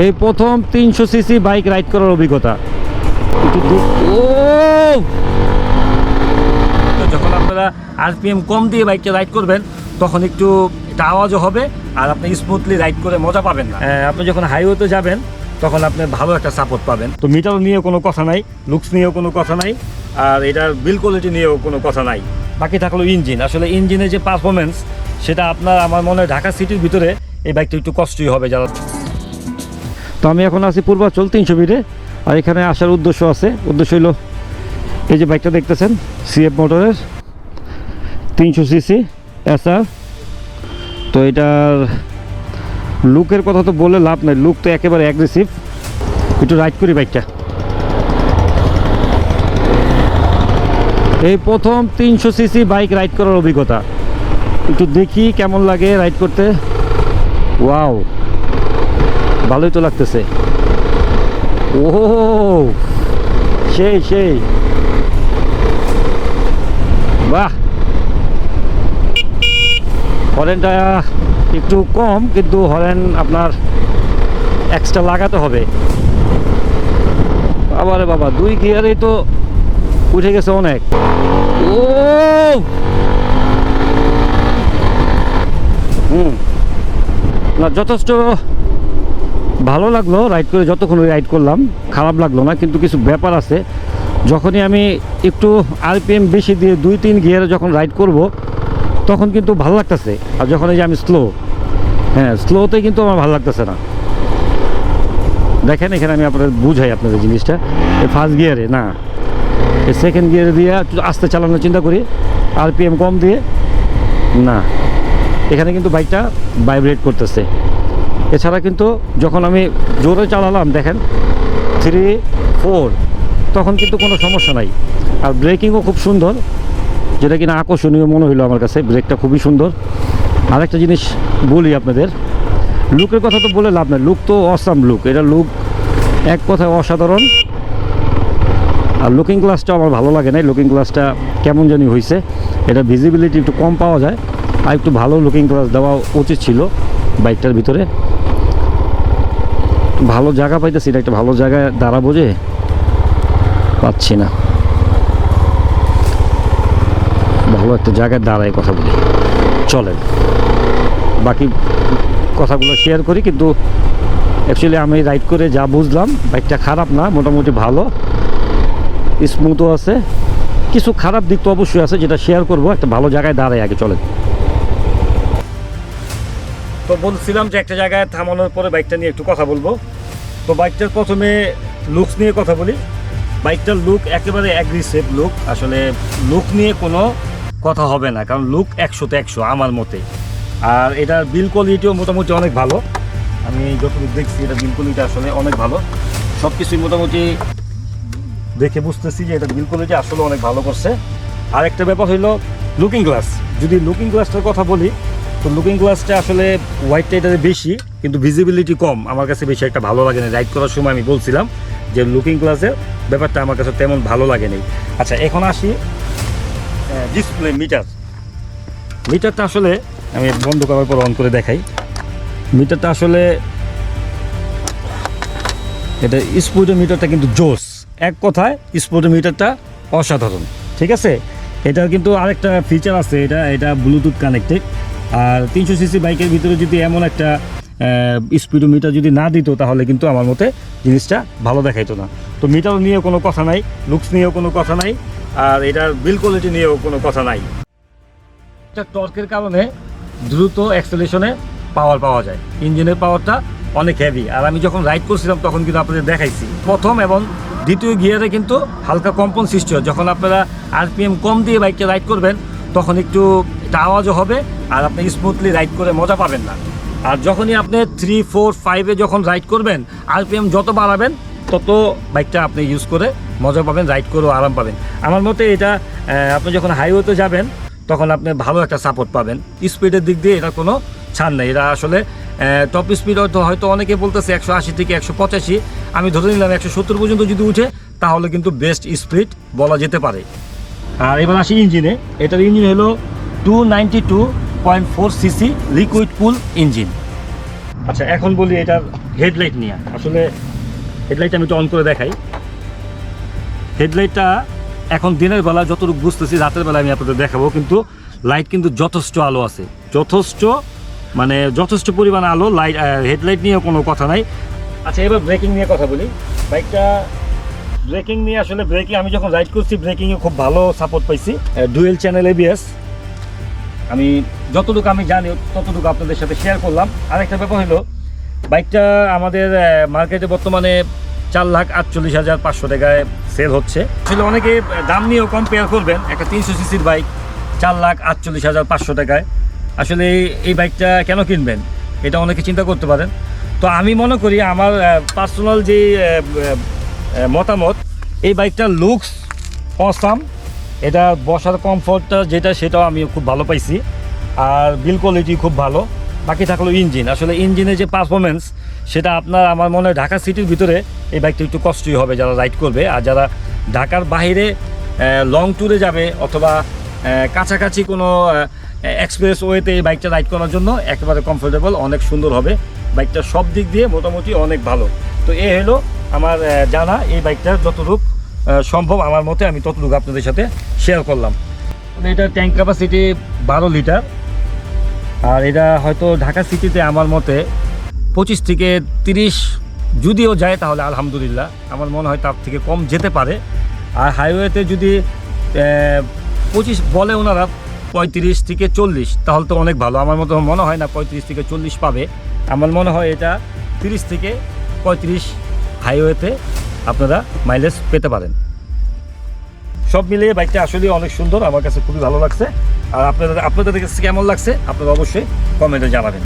এই প্রথম তিনশো সিসি বাইক রাইড করার অভিজ্ঞতা। ও যখন আপনারা আরপিএম কম দিয়ে বাইকটা রাইড করবেন তখন একটু একটা আওয়াজও হবে আর আপনি স্মুথলি রাইড করে মজা পাবেন না। হ্যাঁ, আপনি যখন হাইওয়েতে যাবেন তখন আপনি ভালো একটা সাপোর্ট পাবেন। তো মিটার নিয়ে কোনো কথা নাই লুকস নিয়েও কোনো কথা নাই আর এটার বিল কোয়ালিটি নিয়েও কোনো কথা নাই। বাকি থাকল ইঞ্জিন আসলে ইঞ্জিনের যে পারফরমেন্স সেটা আপনার আমার মনে হয় ঢাকা সিটির ভিতরে এই বাইকটা একটু কষ্টই হবে যারা তো আমি এখন আছি পূর্বাচল তিনশো মিটে আর এখানে আসার উদ্দেশ্য আছে। উদ্দেশ্য হইল, এই যে বাইকটা দেখতেছেন সিএফ মোটরের, তিনশো সিসি এসআর তো এটার লুকের কথা তো বলে লাভ নাই, লুক তো একেবারে অ্যাগ্রেসিভ একটু রাইড করি বাইকটা। এই প্রথম তিনশো সিসি বাইক রাইড করার অভিজ্ঞতা। একটু দেখি কেমন লাগে রাইড করতে। ওয়াও। ভালোই তো লাগতেছে। ও সেই সেই। বাহ। হরেনটা একটু কম, কিন্তু হরেন আপনার এক্সট্রা লাগাতে হবে। বাবারে বাবা, দুই গিয়ারেই তো উঠে গেছে অনেক। ও হুম। না, যথেষ্ট ভালো লাগল রাইড করে, যতক্ষণ ওই রাইড করলাম, খারাপ লাগল না, কিন্তু কিছু ব্যাপার আছে। যখনই আমি একটু আরপিএম বেশি দিয়ে দুই তিন গিয়ারে যখন রাইড করব, তখন কিন্তু ভালো লাগতেছে। আর যখন এই যে আমি স্লো হ্যাঁ স্লোতে কিন্তু আমার ভালো লাগতেছে না। দেখেন, এখানে আমি আপনাদের বুঝাই আপনাদের জিনিসটা। এই ফার্স্ট গিয়ারে না। এই সেকেন্ড গিয়ারে দিয়ে আস্তে চালানোর চিন্তা করি। আরপিএম কম দিয়ে, না। এখানে কিন্তু বাইকটা ভাইব্রেট করতেছে। এছাড়া কিন্তু যখন আমি জোরে চালালাম, দেখেন থ্রি ফোর তখন কিন্তু কোনো সমস্যা নাই। আর ব্রেকিংও খুব সুন্দর, যেটা কিনা আকর্ষণীয় মনে হইল আমার কাছে ব্রেকটা খুবই সুন্দর। আরেকটা জিনিস বলি আপনাদের লুকের কথা তো বলে লাভ নাই। লুক তো অসাম লুক এটা লুক এক কথায় অসাধারণ। আর লুকিং গ্লাসটা আমার ভালো লাগে না লুকিং গ্লাসটা কেমন জানি হয়েছে এটা ভিজিবিলিটি একটু কম পাওয়া যায়। আর একটু ভালো লুকিং গ্লাস দেওয়া উচিত ছিল। বাইকটার ভিতরে। ভালো জায়গা পাইতেছি না, একটা ভালো জায়গায় দাঁড়াবো যে পাচ্ছি না। ভালো একটা জায়গায় দাঁড়ায় কথা বলি। চলেন। বাকি কথাগুলো শেয়ার করি, কিন্তু অ্যাকচুয়ালি আমি রাইড করে যা বুঝলাম, বাইকটা খারাপ না, মোটামুটি ভালো। স্মুথও আছে। কিছু খারাপ দিক তো অবশ্যই আছে, যেটা শেয়ার করব, একটা ভালো জায়গায় দাঁড়ায় আগে, চলেন। তো বলছিলাম যে একটা জায়গায় থামানোর পরে বাইকটা নিয়ে একটু কথা বলব। তো বাইকটার প্রথমে লুকস নিয়ে কথা বলি। বাইকটার লুক একেবারে অ্যাগ্রেসিভ লুক আসলে লুক নিয়ে কোনো কথা হবে না, কারণ লুক একশোতে একশো আমার মতে। আর এটার বিল কোয়ালিটিও মোটামুটি অনেক ভালো। আমি যতটুকু দেখছি এটা বিল কোয়ালিটি আসলে অনেক ভালো। সব কিছুই মোটামুটি দেখে বুঝতেছি যে এটা বিল কোয়ালিটি আসলে অনেক ভালো করছে। আর একটা ব্যাপার হইল লুকিং গ্লাস যদি লুকিং গ্লাসটার কথা বলি তো লুকিং গ্লাসটা আসলে হোয়াইটটা এটাতে বেশি, কিন্তু ভিজিবিলিটি কম। আমার কাছে বেশি একটা ভালো লাগে না। রাইড করার সময় আমি বলছিলাম যে লুকিং গ্লাসের ব্যাপারটা আমার কাছে তেমন ভালো লাগে নাই। আচ্ছা এখন আসি ডিসপ্লে মিটার মিটারটা আসলে আমি বন্ধ করার পর অন করে দেখাই। মিটারটা আসলে এটা স্পোর্টের মিটারটা কিন্তু জোস। এক কথায় স্পোর্টের মিটারটা অসাধারণ। ঠিক আছে? এটার কিন্তু আরেকটা ফিচার আছে। এটা এটা ব্লুটুথ কানেক্টেড আর তিনশো সিসি বাইকের ভিতরে যদি এমন একটা স্পিডোমিটার যদি না দিত, তাহলে কিন্তু আমার মতে জিনিসটা ভালো দেখাইতো না। তো মিটার নিয়ে কোনো কথা নাই লুকস নিয়েও কোনো কথা নাই, আর এটার বিল কোয়ালিটি নিয়েও কোনো কথা নাই। এটা টর্কের কারণে দ্রুত অ্যাক্সেলেশনে পাওয়ার পাওয়া যায়। ইঞ্জিনের পাওয়ারটা অনেক হেভি আর আমি যখন রাইড করছিলাম, তখন কিন্তু আপনাদের দেখাইছি। প্রথম এবং দ্বিতীয় গিয়ারে কিন্তু হালকা কম্পন সৃষ্টি হয়। যখন আপনারা আরপিএম কম দিয়ে বাইকটা রাইড করবেন তখন একটু একটা আওয়াজও হবে আর আপনি স্মুথলি রাইড করে মজা পাবেন না। আর যখনই আপনি থ্রি ফোর ফাইভে যখন রাইড করবেন আরপিএম যত বাড়াবেন, তত বাইকটা আপনি ইউজ করে মজা পাবেন রাইড করেও আরাম পাবেন। আমার মতে এটা আপনি যখন হাইওয়েতে যাবেন, তখন আপনি ভালো একটা সাপোর্ট পাবেন। স্পিডের দিক দিয়ে এটা কোনো ছাড় নেই। এটা আসলে টপ স্পিড হয়তো হয়তো অনেকে বলতেছে একশো আশি থেকে একশো পঁচাশি। আমি ধরে নিলাম একশো সত্তর পর্যন্ত যদি উঠে, তাহলে কিন্তু বেস্ট স্পিড বলা যেতে পারে। আর এবার আসি ইঞ্জিনে। এটার ইঞ্জিন হলো two ninety two point four CC liquid cool engine আচ্ছা এখন বলি এটার হেডলাইট নিয়ে। আসলে হেডলাইট আমি একটু অন করে দেখাই। হেডলাইটটা এখন দিনের বেলা যতটুকু বুঝতেছি, রাতের বেলা আমি আপনাদের দেখাবো, কিন্তু লাইট কিন্তু যথেষ্ট আলো আছে। যথেষ্ট মানে যথেষ্ট পরিমাণ আলো লাইট হেডলাইট নিয়ে কোনো কথা নাই। আচ্ছা এবার ব্রেকিং নিয়ে কথা বলি। বাইকটা ব্রেকিং নিয়ে আসলে ব্রেকিং আমি যখন রাইড করছি, ব্রেকিংয়ে খুব ভালো সাপোর্ট পাইছি। ডুয়েল চ্যানেল এবিএস আমি যতটুকু আমি জানি, ততটুকু আপনাদের সাথে শেয়ার করলাম। আরেকটা ব্যাপার হলো, বাইকটা আমাদের মার্কেটে বর্তমানে চার লাখ আটচল্লিশ হাজার পাঁচশো টাকায় সেল হচ্ছে। আসলে অনেকে দাম নিয়েও কম্পেয়ার করবেন, একটা তিনশো সিসির বাইক চার লাখ আটচল্লিশ হাজার পাঁচশো টাকায়। আসলে এই- বাইকটা কেন কিনবেন? এটা অনেকে চিন্তা করতে পারেন। তো আমি মনে করি, আমার পার্সোনাল যে মতামত, এই বাইকটার লুকস অসাম এটা বসার কমফোর্টটা যেটা, সেটাও আমি খুব ভালো পাইছি। আর বিল কোয়ালিটি খুব ভালো। বাকি থাকল ইঞ্জিন আসলে ইঞ্জিনের যে পারফরমেন্স সেটা আপনার আমার মনে হয় ঢাকা সিটির ভিতরে এই বাইকটা একটু কষ্টই হবে যারা রাইড করবে। আর যারা ঢাকার বাইরে লং ট্যুরে যাবে অথবা কাছাকাছি কোনো এক্সপ্রেস ওয়েতে এই বাইকটা রাইড করার জন্য, একেবারে কমফোর্টেবল অনেক সুন্দর হবে। বাইকটা সব দিক দিয়ে মোটামুটি অনেক ভালো। তো এ হলো আমার জানা এই বাইকটার যতটুকু সম্ভব আমার মতে আমি ততটুকু আপনাদের সাথে শেয়ার করলাম। এটা ট্যাঙ্ক ক্যাপাসিটি বারো লিটার আর এটা হয়তো ঢাকা সিটিতে আমার মতে পঁচিশ থেকে তিরিশ যদিও যায় তাহলে আলহামদুলিল্লাহ, আমার মনে হয় তার থেকে কম যেতে পারে। আর হাইওয়েতে যদি পঁচিশ বলে ওনারা পঁয়ত্রিশ থেকে চল্লিশ, তাহলে তো অনেক ভালো। আমার মতো মনে হয় না পঁয়ত্রিশ থেকে চল্লিশ পাবে। আমার মনে হয় এটা তিরিশ থেকে পঁয়ত্রিশ হাইওয়েতে আপনারা মাইলেজ পেতে পারেন। সব মিলিয়ে বাইকটা আসলে অনেক সুন্দর, আমার কাছে খুবই ভালো লাগছে। আর আপনাদের আপনাদের কাছে কেমন লাগছে, আপনারা অবশ্যই কমেন্টে জানাবেন।